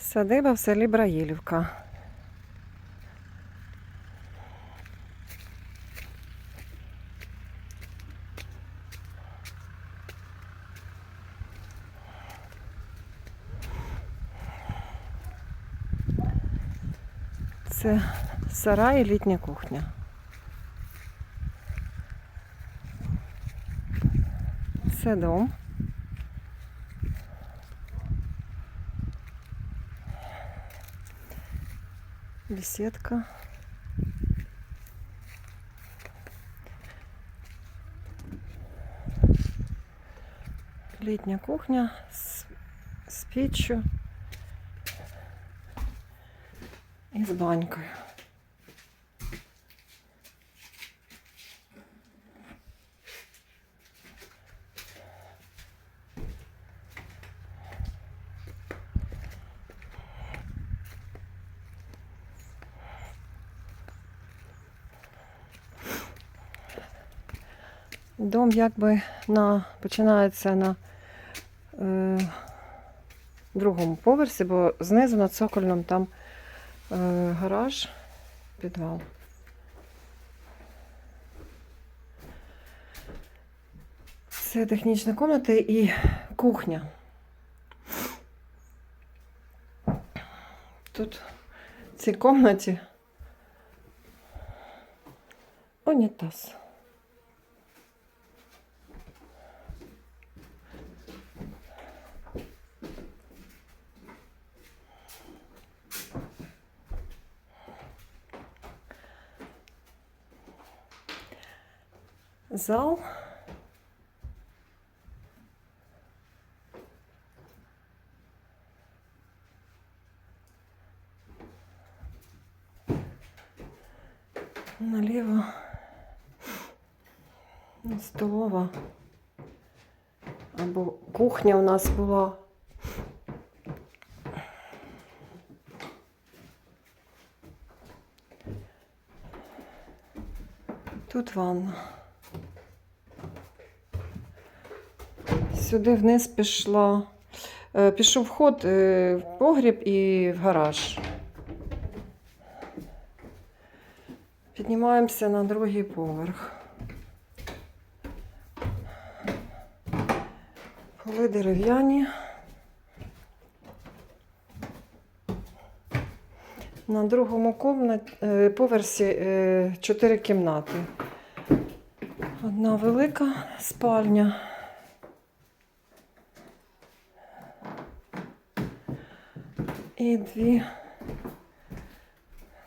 Садиба в селі Браїлівка. Це сарай і літня кухня. Це дом. Беседка. Літня кухня з, з піччю і з банькою. Дом якби на, починається на е, другому поверсі, бо знизу над цокольном там е, гараж, підвал. Це технічна кімната і кухня. Тут в цій кімнаті унітаз. Зал. Наліво столова. Або кухня у нас була. Тут ванна. Сюди вниз пішла. е, Пішов вход е, в погріб і в гараж. Піднімаємося на другий поверх. Поли дерев'яні. На другому е, поверсі чотири кімнати. Одна велика спальня. І дві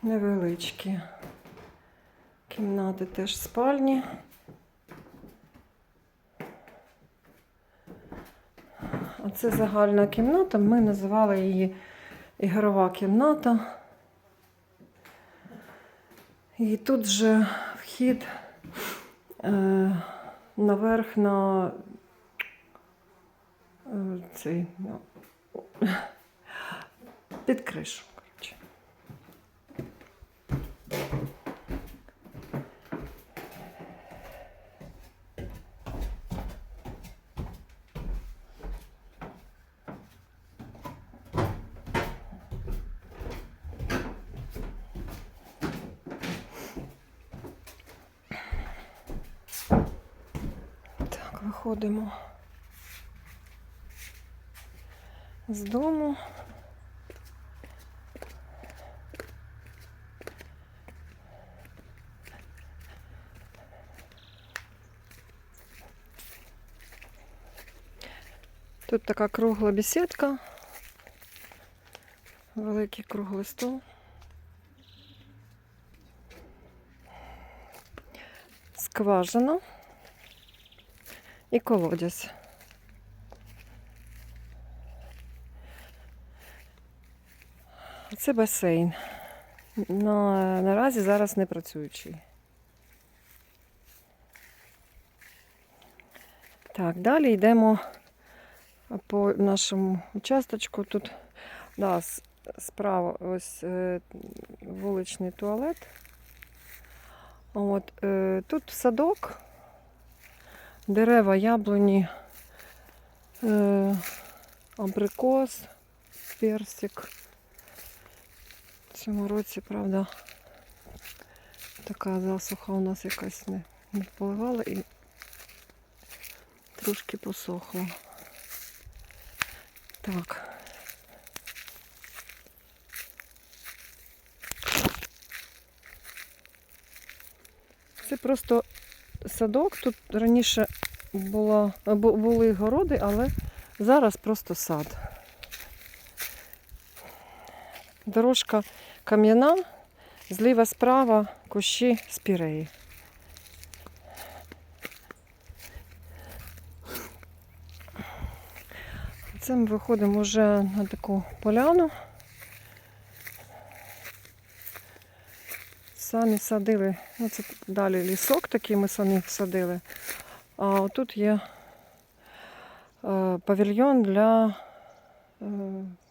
невеличкі кімнати теж спальні. А це загальна кімната. Ми називали її ігрова кімната. І тут же вхід е, наверх на е, цей. ну, під кришу. Виходимо з дому. Тут така кругла бесідка. Великий круглий стол. Скважина і колодязь. Це басейн. На, наразі зараз не працюючий. Так, далі йдемо по нашому участочку. Тут да, справа ось е, вуличний туалет. От, е, тут садок, дерева, яблуні, е, абрикос, персик. В цьому році, правда, така засуха у нас якась не, не впливала і трошки посохло. Так. Це просто садок. Тут раніше була, були городи, але зараз просто сад. Дорожка кам'яна, зліва справа кущі спіреї. Це ми виходимо вже на таку поляну. Самі садили, ну це далі лісок такий ми самі садили. А отут є е, павільйон для е,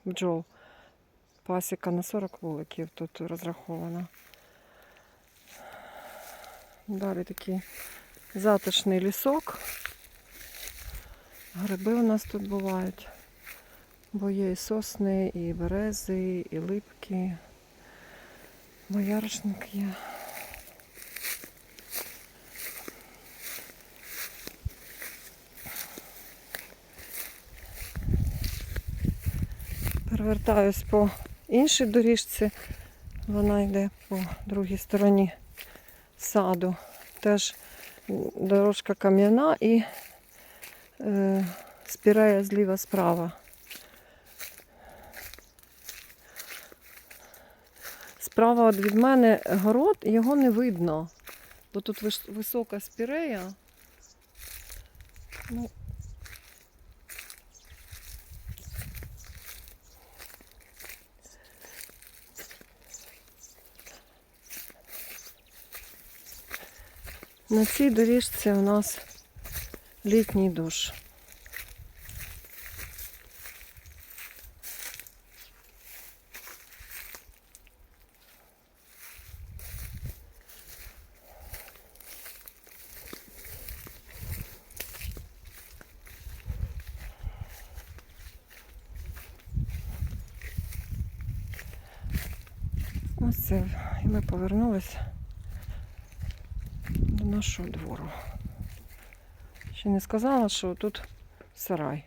бджол. Пасіка на 40 вуликів тут розрахована. Далі такий затишний лісок. Гриби у нас тут бувають. Бо є і сосни, і берези, і липки. Бояришник є. Перевертаюсь по іншій доріжці. Вона йде по другій стороні саду. Теж дорожка кам'яна і е, спірея зліва справа. От від мене город, його не видно, бо тут висока спірея. Ну, на цій доріжці у нас літній душ. Ось це. І ми повернулися до нашого двору. Ще не сказала, що тут сарай.